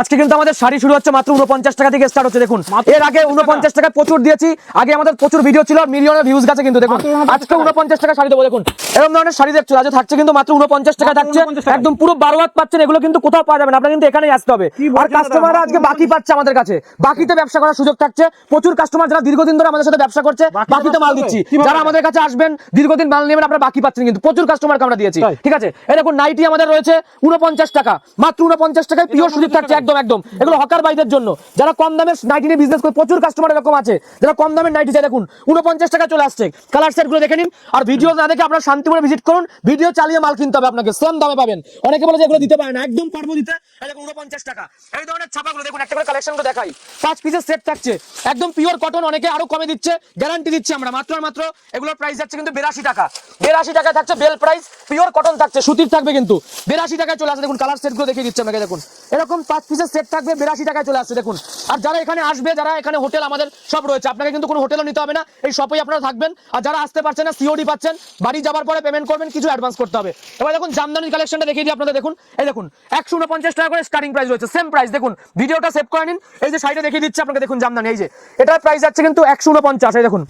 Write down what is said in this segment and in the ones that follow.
আজকে কিন্তু আমাদের শাড়ি শুরু হচ্ছে মাত্র উনপঞ্চাশ টাকা থেকে স্টার্ট হচ্ছে দেখুন। এর আগে উনপঞ্চাশ টাকা। প্রচুর দিয়েছি আগে আমাদের প্রচুর ভিডিও ছিল মিলিয়নের ভিউজ গেছে কিন্তু দেখুন। আজকে উনপঞ্চাশ টাকা শাড়ি দেবো দেখুন। এরকম ধরনের শাড়ি দেখছ আজ থাকছে কিন্তু মাত্র উনপঞ্চাশ টাকা থাকছে। একদম পুরো বারো হাত পাচ্ছেন এগুলো কিন্তু কোথাও পাওয়া যাবে না আপনার কিন্তু এখানেই আসতে হবে। আর বলছেন কাস্টমাররা আজকে বাকি পাচ্ছে আমাদের কাছে। বাকিতে ব্যবসা করার সুযোগ থাকছে। প্রচুর কাস্টমার যারা দীর্ঘদিন ধরে আমাদের সাথে ব্যবসা করছে বাকিতে মাল দিচ্ছি। যারা আমাদের কাছে আসবেন দীর্ঘদিন মাল নেবেন আপনারা বাকি পাচ্ছেন কিন্তু। প্রচুর কাস্টমারকে আমরা দিয়েছি। ঠিক আছে? এই দেখুন নাইটি আমাদের রয়েছে উনপঞ্চাশ টাকা। মাত্র উনপঞ্চাশ টাকায় পিওর সুযোগ থাকছে। একদম একদম। এগুলো হকার বাইদের জন্য। যারা কম দামে নাইটি নিয়ে বিজনেস করে, প্রচুর কাস্টমার এরকম আছে। যারা কম দামের নাইটি চাই, দেখুন উনপঞ্চাশ টাকা চলে আসছে। কালার সেটগুলো দেখে নিন। আর ভিডিও না দেখে আপনারা শান্তিপুরে ভিজিট করুন। ভিডিও চালিয়ে মাল কিনতে হবে আপনাকে সেম দামে পাবেন। অনেকে বলে যে এগুলো দিতে পারে না। একদম পারব দিতে। দেখুন উনপঞ্চাশ টাকা। এই ধরনের ছাপাগুলো দেখুন, একটা করে কালেকশন করে দেখাই। পাঁচ পিসের সেট থাকছে। একদম পিওর কটন অনেকে আরও কমে দিচ্ছে। গ্যারান্টি দিচ্ছি আমরা, মাত্র মাত্র। এগুলোর প্রাইস যাচ্ছে কিন্তু বেরাশি টাকা। বেরাশি টাকা থাকছে বেল প্রাইস পিওর কটন থাকছে, সুতির থাকবে কিন্তু। বেরাশি টাকায় চলে আসে, দেখুন কালার সেটগুলো দেখিয়ে দিচ্ছে আমাকে দেখুন। এরকম পাঁচ পিসের সেট থাকবে বিরাশি টাকায় চলে আসছে দেখুন। আর যারা এখানে আসবে, যারা এখানে হোটেল আমাদের সব রয়েছে, আপনাকে কিন্তু কোনো হোটেলও নিতে হবে না। এই শপেই আপনারা থাকবেন। আর যারা আসতে পারছেন না সিওডি পাচ্ছেন, বাড়ি যাবার পরে পেমেন্ট করবেন, কিছু অ্যাডভান্স করতে হবে। এবার দেখুন জামদানি কালেকশনটা দেখিয়ে দিই আপনাদের, দেখুন। এই দেখুন, একশো উনপঞ্চাশ টাকা করে স্টার্টিং প্রাইস রয়েছে সেম প্রাইস দেখুন, ভিডিওটা সেভ করে নিন। এই যে সাইডে দেখিয়ে দিচ্ছে আপনাকে, দেখুন জামদানি, এই যে। এটার প্রাইস যাচ্ছে কিন্তু একশো উনপঞ্চাশ, এই দেখুন।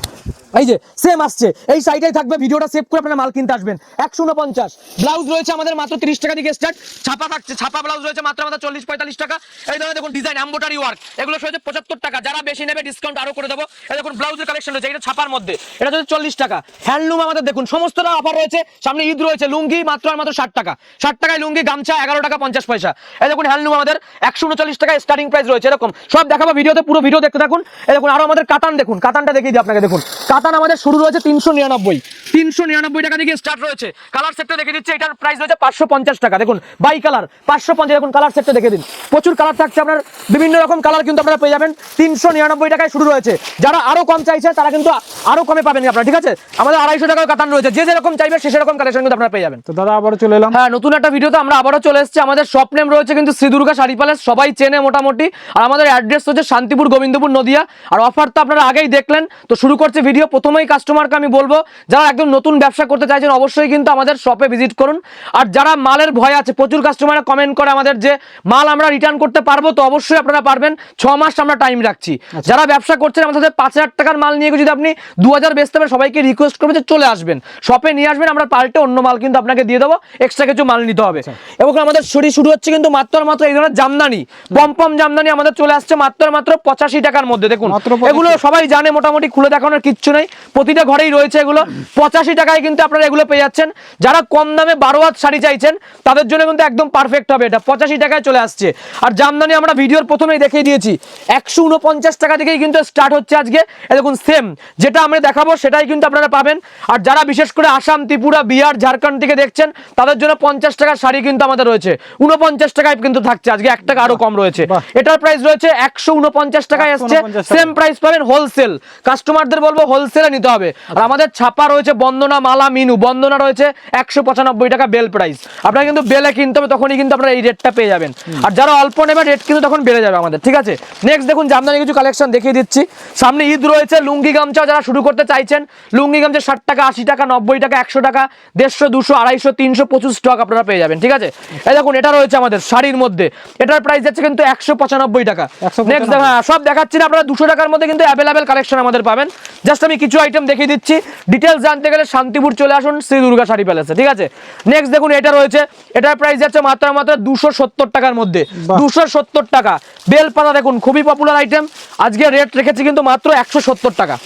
এই যে সেম আসছে। এই সাইডেই থাকবে, ভিডিওটা সেভ করে আপনারা মাল কিনতে আসবেন। একশো উনপঞ্চাশ। ব্লাউজ রয়েছে আমাদের মাত্র তিরিশ টাকা থেকে স্টার্ট ছাপা থাকছে, ছাপা ব্লাউজ রয়েছে মাত্র আমাদের চল্লিশ পঁয়তাল্লিশ টাকা। এই ধরনের দেখুন ডিজাইন এম্বোটারি ওয়ার্ক এগুলো রয়েছে পঁচাত্তর টাকা। যারা বেশি নেবে ডিসকাউন্ট আরও করে দেবো। দেখুন ব্লাউজের কালেকশন রয়েছে, এটা ছাপার মধ্যে। এটা হচ্ছে চল্লিশ টাকা। হ্যান্ডলুম আমাদের দেখুন, সমস্তটা অফার রয়েছে। সামনে ঈদ রয়েছে, লুঙ্গি মাত্র আর মাত্র ষাট টাকা। ষাট টাকায় লুঙ্গি, গামছা, এগারো টাকা, পঞ্চাশ পয়সা। এই দেখুন হ্যান্ডলুম আমাদের একশো উনচল্লিশ টাকা স্টার্টিং প্রাইস রয়েছে, এরকম। সব দেখাবো ভিডিওতে, পুরো ভিডিও দেখতে থাকুন। এই দেখুন, আরও আমাদের কাতান দেখুন, কাতানটা দেখিয়ে দিই আপনাকে, দেখুন। কাতান আমাদের শুরু রয়েছে তিনশো নিরানব্বই। তিনশো নিরানব্বই টাকা থেকে স্টার্ট রয়েছে। কালার সেটটা দেখে দিচ্ছে, এটার প্রাইস রয়েছে পাঁচশো পঞ্চাশ টাকা। দেখুন বাই কালার পাঁচশো পঞ্চাশ, দেখুন কালার সেটটা দেখে দিন। প্রচুর কালার থাকছে আপনার, বিভিন্ন রকম কালার কিন্তু আপনারা পেয়ে যাবেন তিনশো নিরানব্বই টাকায় শুরু রয়েছে। যারা আরও কম চাইছে তারা কিন্তু আরও কমে পাবেন আপনারা ঠিক আছে? আমাদের আড়াইশো টাকার কাতান রয়েছে। যে যেরকম চাইবে সে সেরকম কালেকশন কিন্তু আপনারা পেয়ে যাবেন। তো দাদা আবারও চলে এলাম। হ্যাঁ নতুন একটা ভিডিওতে আমরা আবারও চলে এসেছি। আমাদের শপ নেম রয়েছে কিন্তু শ্রী দুর্গা শাড়ি প্যালেস সবাই চেনে মোটামুটি। আর আমাদের অ্যাড্রেস হচ্ছে শান্তিপুর গোবিন্দপুর নদিয়া। আর অফার তো আপনারা আগেই দেখলেন। তো শুরু করছে ভিডিও প্রথমেই কাস্টমারকে আমি বলব যারা একদম নতুন ব্যবসা করতে চাইছেন অবশ্যই কিন্তু আমাদের শপে ভিজিট করুন। আর যারা মালের ভয় আছে প্রচুর কাস্টমাররা কমেন্ট করে আমাদের যে মাল আমরা রিটার্ন করতে পারব? তো অবশ্যই আপনারা পারবেন। ছ মাস আমরা টাইম রাখছি। যারা ব্যবসা করছেন আমাদের সাথে পাঁচ হাজার টাকার মাল নিয়ে যদি আপনি দু হাজার বেচতে পারেন সবাইকে রিকোয়েস্ট করব যে চলে আসবেন। শপে নিয়ে আসবেন আমরা পাল্টে অন্য মাল কিন্তু আপনাকে দিয়ে দেবো। এক্সট্রা কিছু মাল নিতে হবে। এবং আমাদের শরী শুরু হচ্ছে কিন্তু মাত্র মাত্র এই ধরনের জামদানি। পম্পম জামদানি আমাদের চলে আসছে মাত্র মাত্র পঁচাশি টাকার মধ্যে। দেখুন এগুলো সবাই জানে মোটামুটি খুলে দেখানোর কিচ্ছু নেই। প্রতিটা ঘরেই রয়েছে এগুলো। পঁচাশি টাকায় কিন্তু আপনারা এগুলো পেয়ে যাচ্ছেন। যারা কম দামে বারো হাত শাড়ি চাইছেন তাদের জন্য কিন্তু একদম পারফেক্ট হবে এটা। পঁচাশি টাকায় চলে আসছে। আর জামদানি আমরা ভিডিওর প্রথমেই দেখিয়ে দিয়েছি। একশো উনপঞ্চাশ টাকা থেকেই কিন্তু স্টার্ট হচ্ছে আজকে। দেখুন সেম যেটা আমরা দেখাবো সেটাই কিন্তু আপনারা পাবেন। আর যারা বিশেষ করে আসাম ত্রিপুরা বিহার ঝাড়খণ্ড থেকে দেখছেন তাদের জন্য পঞ্চাশ টাকার শাড়ি কিন্তু আমাদের রয়েছে। উনপঞ্চাশ টাকায় কিন্তু থাকছে আজকে এক টাকা আরও কম রয়েছে। এটার প্রাইস রয়েছে একশো উনপঞ্চাশ টাকায় আসছে। সেম প্রাইস পাবেন হোলসেল কাস্টমারদের বলব হোলসেলে নিতে হবে। আর আমাদের ছাপা রয়েছে বন্দনা মালা মিনু। বন্দনা রয়েছে একশো পঁচানব্বই টাকা বেল প্রাইস আপনারা কিন্তু বেলে কিনতে হবে তখনই কিন্তু আপনারা এই রেটটা পেয়ে যাবেন। আর যারা অল্প নেবেন রেট কিন্তু তখন বেড়ে যাবে আমাদের ঠিক আছে? নেক্সট দেখুন জামদানি কিছু কালেকশন দেখিয়ে দিচ্ছি। সামনে ঈদ রয়েছে লুঙ্গি গামছা যারা শুরু করতে চাইছেন লুঙ্গি গামছা ষাট টাকা আশি টাকা নব্বই টাকা একশো টাকা দেড়শো দুশো আড়াইশো তিনশো প্রচুর স্টক আপনারা পেয়ে যাবেন ঠিক আছে? এই দেখুন এটা রয়েছে আমাদের শাড়ির মধ্যে। এটার প্রাইস যাচ্ছে কিন্তু একশো পঁচানব্বই টাকা। নেক্সট হ্যাঁ সব দেখাচ্ছি না আপনারা দুশো টাকার মধ্যে কিন্তু অ্যাভেলেবেল কালেকশন আমাদের পাবেন। জাস্ট আমি কিছু আইটেম দেখিয়ে দিচ্ছি। ডিটেলস জানতে গেলে শান্তিপুর চলে আসুন শ্রী দুর্গা শাড়ি প্যালেসে ঠিক আছে? নেক্সট দেখুন এটা রয়েছে এটার প্রাইস যাচ্ছে মাত্র মাত্র দুশো সত্তর টাকার মধ্যে। দুশো সত্তর টাকা। বেলপাতা দেখুন খুবই পপুলার আইটেম আজকে রেট রেখেছি কিন্তু মাত্র একশো সত্তর টাকা।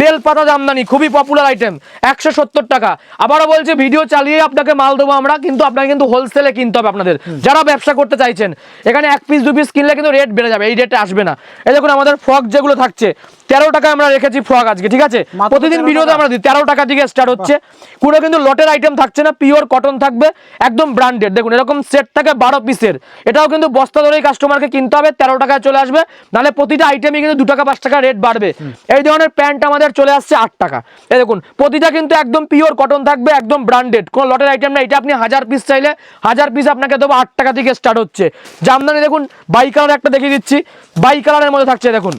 বেলপাতা জামদানি খুবই পপুলার আইটেম একশো সত্তর টাকা। আবারও বলছি ভিডিও চালিয়ে আপনাকে মাল দেবো আমরা কিন্তু আপনাকে কিন্তু হোলসেলে কিনতে হবে আপনাদের। যারা ব্যবসা করতে চাইছেন এখানে এক পিস দু পিস কিনলে কিন্তু রেট বেড়ে যাবে এই রেটে আসবে না। এই দেখুন আমাদের ফ্রক যেগুলো থাকছে তেরো টাকা আমরা রেখেছি ফ্রক আজকে ঠিক আছে? প্রতিদিন 13 ভিডিওতে আমরা দিই তেরো টাকা থেকে স্টার্ট হচ্ছে। কোনো কিন্তু লটের আইটেম থাকছে না পিওর কটন থাকবে একদম ব্র্যান্ডেড দেখুন এরকম সেট থাকে বারো পিসের এটাও কিন্তু বস্তা ধরেই কাস্টমারকে কিনতে হবে তেরো টাকায় চলে আসবে নাহলে প্রতিটা আইটেমে কিন্তু দু টাকা, পাঁচ টাকা রেট বাড়বে। এই ধরনের প্যান্ট আমাদের চলে আসছে আট টাকা। এই দেখুন, প্রতিটা কিন্তু একদম পিওর কটন থাকবে, একদম ব্র্যান্ডেড কোনো লটের আইটেম না এটা আপনি হাজার পিস চাইলে, হাজার পিস আপনাকে দেবো আট টাকা থেকে স্টার্ট হচ্ছে। জামদানি দেখুন বাই কালার একটা দেখিয়ে দিচ্ছি বাই কালারের মধ্যে থাকছে, দেখুন।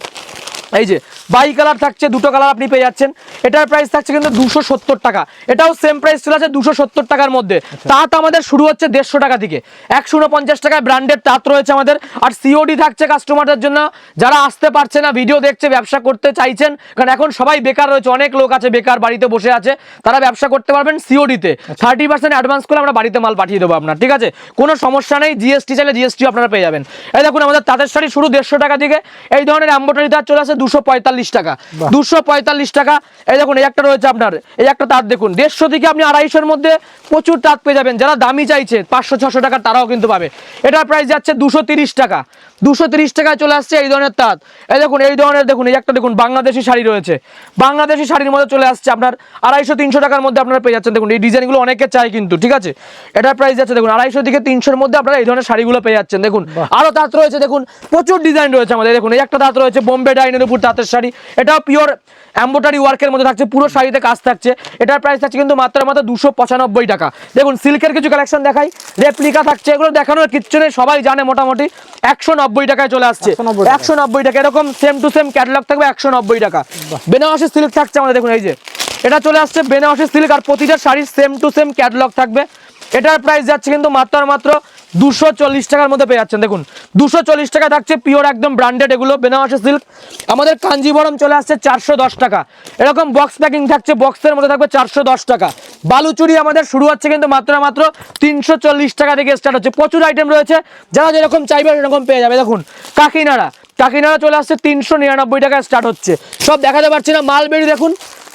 এই যে, বাই কালার থাকছে, দুটো কালার আপনি পেয়ে যাচ্ছেন। এটার প্রাইস থাকছে কিন্তু দুশো সত্তর টাকা। এটাও সেম প্রাইস চলে আছে দুশো সত্তর টাকার মধ্যে। তাঁত আমাদের শুরু হচ্ছে দেড়শো টাকা থেকে। একশো উনপঞ্চাশ টাকায় ব্র্যান্ডেড তাঁত রয়েছে আমাদের। আর সিওডি থাকছে কাস্টমারদের জন্য। যারা আসতে পারছে না ভিডিও দেখছে, ব্যবসা করতে চাইছেন, কারণ এখন সবাই বেকার রয়েছে, অনেক লোক আছে বেকার, বাড়িতে বসে আছে, তারা ব্যবসা করতে পারবেন সিওডিতে থার্টি পার্সেন্ট অ্যাডভান্স করে আমরা বাড়িতে মাল পাঠিয়ে দেবো আপনার, ঠিক আছে? কোনো সমস্যা নেই জিএসটি চাইলে জিএসটি আপনারা পেয়ে যাবেন। এই দেখুন, আমাদের তাঁতের শাড়ি শুরু দেড়শো টাকা থেকে। এই ধরনের অ্যাম্বোটারি তাঁত চলে আসে দুশো পঁয়তাল্লিশ টাকা। দুশো পঁয়তাল্লিশ টাকা। এই দেখুন এই একটা রয়েছে আপনার। এই একটা তাঁত দেখুন। দেড়শো থেকে আপনি আড়াইশোর মধ্যে প্রচুর তাঁত পেয়ে যাবেন। যারা দামি চাইছে পাঁচশো ছশো টাকা তারাও কিন্তু পাবে। এটার প্রাইস যাচ্ছে দুশো তিরিশ টাকা। দুশো তিরিশ টাকায় চলে আসছে এই ধরনের তাঁত এই দেখুন এই ধরনের দেখুন এই একটা দেখুন বাংলাদেশি শাড়ি রয়েছে। বাংলাদেশি শাড়ির মধ্যে চলে আসছে আপনার আড়াইশো তিনশো টাকার মধ্যে আপনারা পেয়ে যাচ্ছেন। দেখুন এই ডিজাইনগুলো অনেকে চাই কিন্তু ঠিক আছে? এটার প্রাইস যাচ্ছে দেখুন আড়াইশো থেকে তিনশোর মধ্যে আপনারা এই ধরনের শাড়িগুলো পেয়ে যাচ্ছেন। দেখুন আরও তাঁত রয়েছে দেখুন প্রচুর ডিজাইন রয়েছে আমাদের। দেখুন এই একটা তাঁত রয়েছে বোম্বে ডাইনের উপর তাঁতের শাড়ি। এটাও পিওর এম্বোটারি ওয়ার্কের মধ্যে থাকছে পুরো শাড়িতে কাজ থাকছে। এটার প্রাইস থাকছে কিন্তু মাত্র মাত্র দুশো পঁচানব্বই টাকা। দেখুন সিল্কের কিছু কালেকশন দেখাই। রেপ্লিকা থাকছে এগুলো দেখানোর কিচ্ছু নেই সবাই জানে মোটামুটি। একশো নব্বই টাকায় চলে আসছে। 190 টাকা। একশো নব্বই টাকা এরকম সেম টু সেম ক্যাটালগ থাকবে একশো নব্বই টাকা। বেনারসি সিল্ক থাকছে আমাদের দেখুন এই যে। এটা চলে আসছে বেনারসি সিল্ক আর প্রতিটা শাড়ির সেম টু সেম ক্যাটালগ থাকবে। এটার প্রাইস যাচ্ছে কিন্তু মাত্র মাত্র দুশো চল্লিশ টাকার মধ্যে পেয়ে যাচ্ছেন। দেখুন, দুশো চল্লিশ টাকা থাকছে পিওর একদম ব্র্যান্ডেড এগুলো বেনারসি সিল্ক আমাদের কাঞ্জিবরম চলে আসছে চারশো দশ টাকা। এরকম বক্স প্যাকিং থাকছে বক্সের মধ্যে থাকবে চারশো দশ টাকা। বালুচুরি আমাদের শুরু হচ্ছে কিন্তু মাত্র মাত্র তিনশো চল্লিশ টাকা থেকে স্টার্ট হচ্ছে। প্রচুর আইটেম রয়েছে, যারা যেরকম চাইবে সেরকম পেয়ে যাবে। দেখুন, কাকিনাড়া। কাকিনাড়া চলে আসছে তিনশো নিরানব্বই টাকায় স্টার্ট হচ্ছে। সব দেখাতে পারছি না, মালবেরি দেখুন।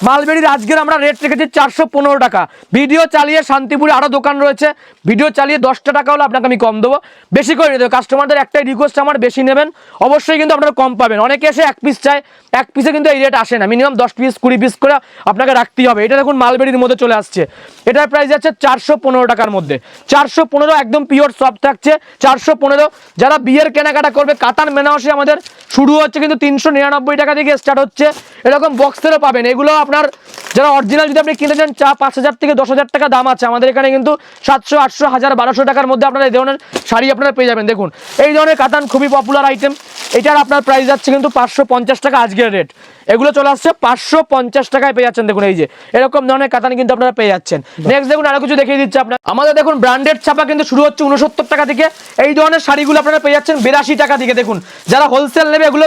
মালবেরির আজকের আমরা রেট রেখেছি চারশো পনেরো টাকা। ভিডিও চালিয়ে শান্তিপুরে আরও দোকান রয়েছে। ভিডিও চালিয়ে দশটা টাকা হলে আপনাকে আমি কম দেবো। বেশি করে দেবো কাস্টমারদের একটাই রিকোয়েস্ট আমার বেশি নেবেন। অবশ্যই কিন্তু আপনারা কম পাবেন। অনেকে এসে এক পিস চায়, এক পিসে কিন্তু এই রেট আসে না। মিনিমাম দশ পিস কুড়ি পিস করে আপনাকে রাখতেই হবে। এটা দেখুন মালবেরির মধ্যে চলে আসছে। এটার প্রাইস যাচ্ছে চারশো পনেরো টাকার মধ্যে। চারশো পনেরো একদম পিওর সফট থাকছে। চারশো পনেরো। যারা বিয়ের কেনাকাটা করবে কাতার মেনাওসি আমাদের শুরু হচ্ছে কিন্তু তিনশো নিরানব্বই টাকা থেকে স্টার্ট হচ্ছে। এরকম বক্সেরও পাবেন। এগুলো আপনার যারা অরিজিনাল যদি আপনি কিনে চান, চা পাঁচ হাজার থেকে দশ হাজার টাকা দাম আছে। আমাদের এখানে কিন্তু সাতশো, আটশো, হাজার, বারোশো টাকার মধ্যে আপনারা এই ধরনের শাড়ি আপনারা পেয়ে যাবেন। দেখুন, এই ধরনের কাতান খুবই পপুলার আইটেম এটার আপনার প্রাইস যাচ্ছে কিন্তু পাঁচশো পঞ্চাশ টাকা আজকের রেট এগুলো চলে আসছে পাঁচশো পঞ্চাশ টাকায় পেয়ে যাচ্ছেন দেখুন, এই যে। এরকম ধরনের কাতান কিন্তু আপনারা পেয়ে যাচ্ছেন। নেক্সট দেখুন আরও কিছু দেখিয়ে দিচ্ছে আপনার আমাদের দেখুন ব্র্যান্ডেড ছাপা কিন্তু শুরু হচ্ছে উনসত্তর টাকা থেকে। এই ধরনের শাড়িগুলো আপনারা পেয়ে যাচ্ছেন বিরাশি টাকা থেকে, দেখুন। যারা হোলসেল নেবে এগুলো,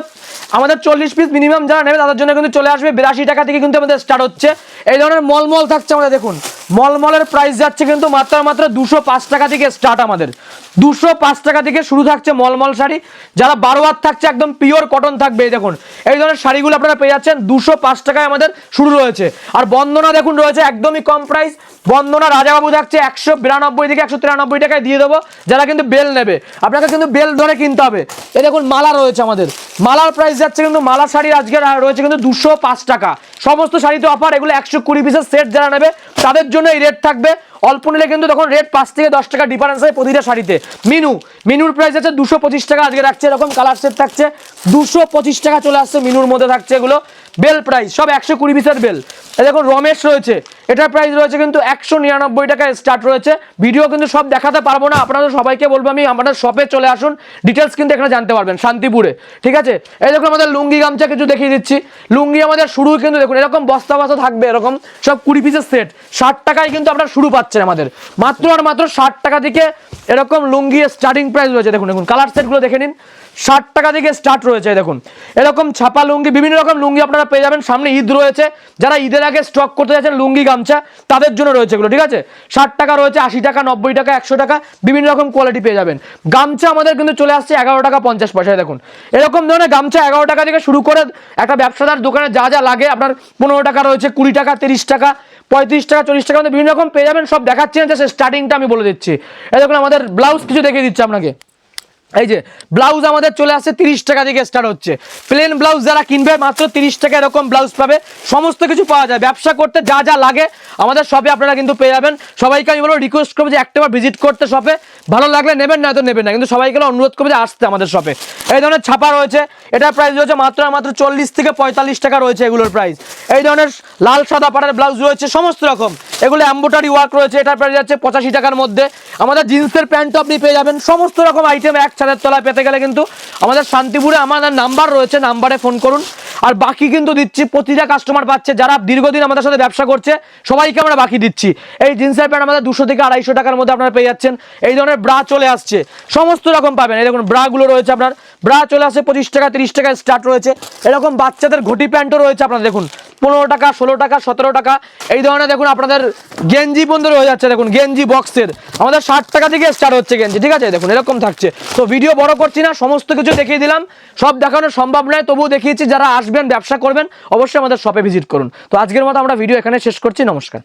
আমাদের চল্লিশ পিস মিনিমাম যারা নেবে তাদের জন্য কিন্তু চলে আসবে বিরাশি টাকা থেকে কিন্তু আমাদের স্টার্ট হচ্ছে। এই ধরনের মলমল থাকছে আমাদের, দেখুন। মলমলের প্রাইস যাচ্ছে কিন্তু মাত্র মাত্র দুশো পাঁচ টাকা থেকে স্টার্ট আমাদের। দুশো পাঁচ টাকা থেকে শুরু থাকছে মলমল শাড়ি। যারা বারো হাত থাকছে, একদম পিওর কটন থাকবে দেখুন। এই ধরনের শাড়িগুলো আপনারা পেয়ে যাচ্ছেন, দুশো পাঁচ টাকায় আমাদের শুরু রয়েছে। আর বন্দনা দেখুন রয়েছে, একদমই কম প্রাইস বন্দনা রাজাবাবু থাকছে একশো বিরানব্বই থেকে একশো তিরানব্বই টাকায় দিয়ে দেবো। যারা কিন্তু বেল নেবে আপনাকে কিন্তু বেল ধরে কিনতে হবে। এই দেখুন, মালা রয়েছে আমাদের। মালার প্রাইস যাচ্ছে কিন্তু, মালা শাড়ি আজকে রয়েছে কিন্তু দুশো পাঁচ টাকা। সমস্ত শাড়িতে অফার এগুলো একশো কুড়ি পিসের সেট যারা নেবে, তাদের জন্য এই রেট থাকবে। অল্প নিলে কিন্তু তখন রেট পাঁচ থেকে দশ টাকা ডিফারেন্স হয় প্রতিটা শাড়িতে। মিনু, মিনুর প্রাইস আছে দুশো পঁচিশ টাকা, আজকে রাখছে এরকম কালার সেট থাকছে। দুশো পঁচিশ টাকা চলে আসছে মিনুর মধ্যে থাকছে এগুলো। বেল প্রাইস, সব একশো কুড়ি পিসের বেল। দেখুন, রমেশ রয়েছে। এটার প্রাইস রয়েছে কিন্তু একশো নিরানব্বই টাকায় স্টার্ট রয়েছে। ভিডিও কিন্তু সব দেখাতে পারব না আপনাদের সবাইকে বলব আমি আমাদের শপে চলে আসুন। ডিটেলস কিন্তু এখানে জানতে পারবেন, শান্তিপুরে। ঠিক আছে? এই দেখুন, আমাদের লুঙ্গি গামছা কিছু দেখিয়ে দিচ্ছি। লুঙ্গি আমাদের শুরু কিন্তু দেখুন, এরকম বস্তা বস্তা থাকবে, এরকম। সব কুড়ি পিসের সেট ষাট টাকায় কিন্তু আপনারা শুরু পাচ্ছেন আমাদের। মাত্র আর মাত্র ষাট টাকা থেকে এরকম লুঙ্গি স্টার্টিং প্রাইস রয়েছে। দেখুন দেখুন কালার সেটগুলো দেখে নিন। ষাট টাকা থেকে স্টার্ট রয়েছে দেখুন। এরকম ছাপা লুঙ্গি, বিভিন্ন রকম লুঙ্গি আপনারা পেয়ে যাবেন। সামনে ঈদ রয়েছে। যারা ঈদের আগে স্টক করতে যাচ্ছেন লুঙ্গি, গামছা, তাদের জন্য রয়েছে এগুলো, ঠিক আছে? ষাট টাকা রয়েছে, আশি টাকা, নব্বই টাকা, একশো টাকা, বিভিন্ন রকম কোয়ালিটি পেয়ে যাবেন। গামছা আমাদের কিন্তু চলে আসছে এগারো টাকা পঞ্চাশ পয়সায় দেখুন। এরকম ধরনের গামছা এগারো টাকা থেকে শুরু করে একটা ব্যবসাদার দোকানে যা যা লাগে, আপনার পনেরো টাকা রয়েছে, কুড়ি টাকা, তিরিশ টাকা, পঁয়ত্রিশ টাকা, চল্লিশ টাকা বিভিন্ন রকম পেয়ে যাবেন। সব দেখাচ্ছি না স্টার্টিংটা আমি বলে দিচ্ছি। এরকম আমাদের ব্লাউজ কিছু দেখিয়ে দিচ্ছি আপনাকে। এই যে ব্লাউজ আমাদের চলে আসছে তিরিশ টাকা থেকে স্টার্ট হচ্ছে। প্লেন ব্লাউজ যারা কিনবে, মাত্র তিরিশ টাকা এরকম ব্লাউজ পাবে। সমস্ত কিছু পাওয়া যায়। ব্যবসা করতে যা যা লাগে, আমাদের শপে আপনারা কিন্তু পেয়ে যাবেন। সবাইকে আমি বলব রিকোয়েস্ট করব যে একটাবার ভিজিট করতে শপে ভালো লাগলে নেবেন, না তো নেবেন না। কিন্তু সবাইকে অনুরোধ করব যে আসতে আমাদের শপে এই ধরনের ছাপা রয়েছে। এটার প্রাইস রয়েছে মাত্র মাত্র চল্লিশ থেকে পঁয়তাল্লিশ টাকা রয়েছে এগুলোর প্রাইস এই ধরনের লাল সাদা পাড়ার ব্লাউজ রয়েছে, সমস্ত রকম। এগুলো অ্যাম্বোটারি ওয়ার্ক রয়েছে, এটার প্রাইস যাচ্ছে পঁচাশি টাকার মধ্যে। আমাদের জিন্সের প্যান্টও আপনি পেয়ে যাবেন, সমস্ত রকম আইটেম এক ছাদের তলায় পেতে গেলে কিন্তু আমাদের শান্তিপুরে আমাদের নাম্বার রয়েছে, নাম্বারে ফোন করুন। আর বাকি কিন্তু দিচ্ছি, প্রতিটা কাস্টমার পাচ্ছে, যারা দীর্ঘদিন আমাদের সাথে ব্যবসা করছে, সবাইকে আমরা বাকি দিচ্ছি। এই জিন্সের প্যান্ট আমাদের দুশো থেকে আড়াইশো টাকার মধ্যে আপনারা পেয়ে যাচ্ছেন। এই ধরনের ব্রা চলে আসছে। সমস্ত রকম পাবেন। এই দেখুন, ব্রাগুলো রয়েছে আপনার। ব্রা চলে আসছে পঁচিশ টাকা, তিরিশ টাকা স্টার্ট রয়েছে। এরকম বাচ্চাদের ঘটি প্যান্টও রয়েছে আপনারা দেখুন। পনেরো টাকা, ষোলো টাকা, সতেরো টাকা। এই ধরনের দেখুন আপনাদের গেঞ্জি পর্যন্ত রয়ে যাচ্ছে, দেখুন গেঞ্জি বক্সের আমাদের ষাট টাকা থেকে স্টার্ট হচ্ছে গেঞ্জি, ঠিক আছে? দেখুন এরকম থাকছে। তো ভিডিও বড় করছি না, সমস্ত কিছু দেখিয়ে দিলাম। সব দেখানো সম্ভব নয়, তবুও দেখিয়েছি, যারা আসবেন, ব্যবসা করবেন, অবশ্যই আমাদের শপে ভিজিট করুন। তো আজকের মতো আমরা ভিডিও এখানে শেষ করছি, নমস্কার।